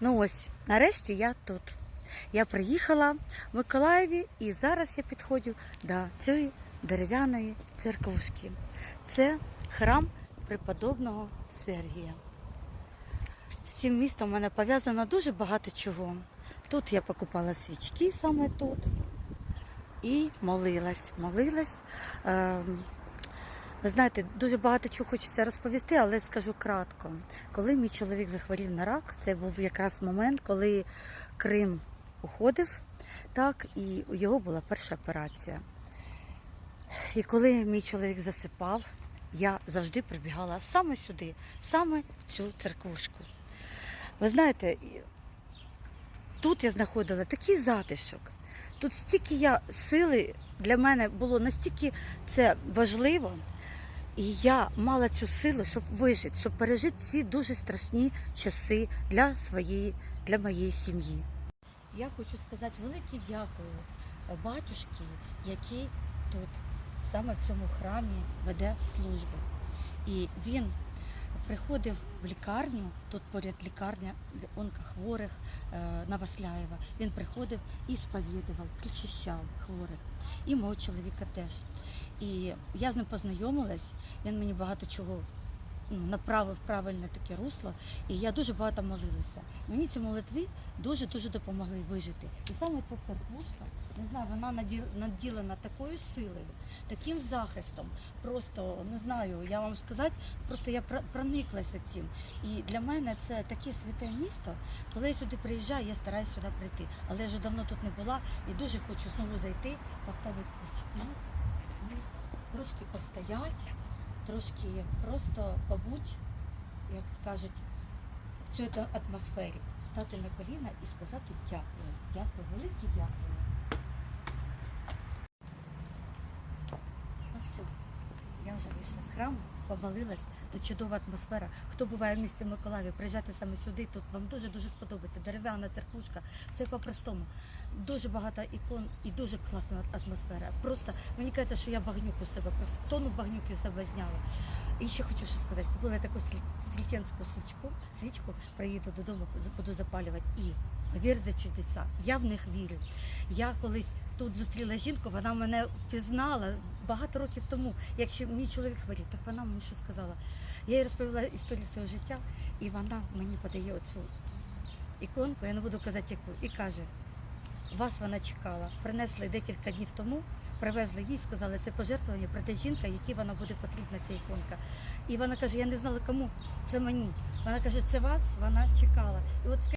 Ну ось, нарешті я тут. Я приїхала в Миколаєві і зараз я підходжу до цієї дерев'яної церквушки. Це храм преподобного Сергія. З цим містом мене пов'язано дуже багато чого. Тут я покупала свічки саме тут і молилась. Молилась. Ви знаєте, дуже багато чого хочеться розповісти, але скажу кратко. Коли мій чоловік захворів на рак, це був якраз момент, коли Крим уходив, так, і у його була перша операція. І коли мій чоловік засипав, я завжди прибігала саме сюди, саме в цю церквушку. Ви знаєте, тут я знаходила такий затишок. Тут стільки я сили для мене було настільки це важливо. І я мала цю силу, щоб вижити, щоб пережити ці дуже страшні часи для своєї, для моєї сім'ї. Я хочу сказати велике дякую батюшки, який тут саме в цьому храмі веде службу. І він приходив в лікарню, тут поряд лікарня онкохворих на Новосляєва. Він приходив і сповідував, причищав хворих. І мого чоловіка теж. І я з ним познайомилась, він мені багато чого направив правильне таке русло, і я дуже багато молилася. Мені ці молитви дуже-дуже допомогли вижити. І саме ця церквушка, не знаю, вона наділена такою силою, таким захистом. Просто не знаю, я вам сказати, просто я прониклася цим. І для мене це таке святе місто. Коли я сюди приїжджаю, я стараюся сюди прийти. Але я вже давно тут не була і дуже хочу знову зайти, поставити свічки і трошки постоять, трошки просто побудь, як кажуть, в цій атмосфері, стати на коліна і сказати дякую. Дякую, велике дякую. Ну все, я вже вийшла з храму, помолилась, тут чудова атмосфера. Хто буває в місті Миколаїві, приїжджайте саме сюди, тут вам дуже-дуже сподобається. Дерев'яна церквушка, все по-простому. Дуже багато ікон і дуже класна атмосфера. Просто мені кажеться, що я багнюку себе, просто тону багнюки себе зняла. І ще хочу що сказати, купила таку стрі- стрількенську свічку, свічку, приїду додому, буду запалювати. І вірте чудеса, я в них вірю. Я колись тут зустріла жінку, вона мене впізнала багато років тому, якщо мій чоловік хворів, так вона мені що сказала. Я їй розповіла історію свого життя, і вона мені подає оцю іконку, я не буду казати яку, і каже, вас вона чекала. Принесли декілька днів тому, привезли їй, сказали, це пожертвування, прийде жінка, якій вона буде потрібна ця іконка. І вона каже, я не знала кому, це мені. Вона каже, це вас, вона чекала. І от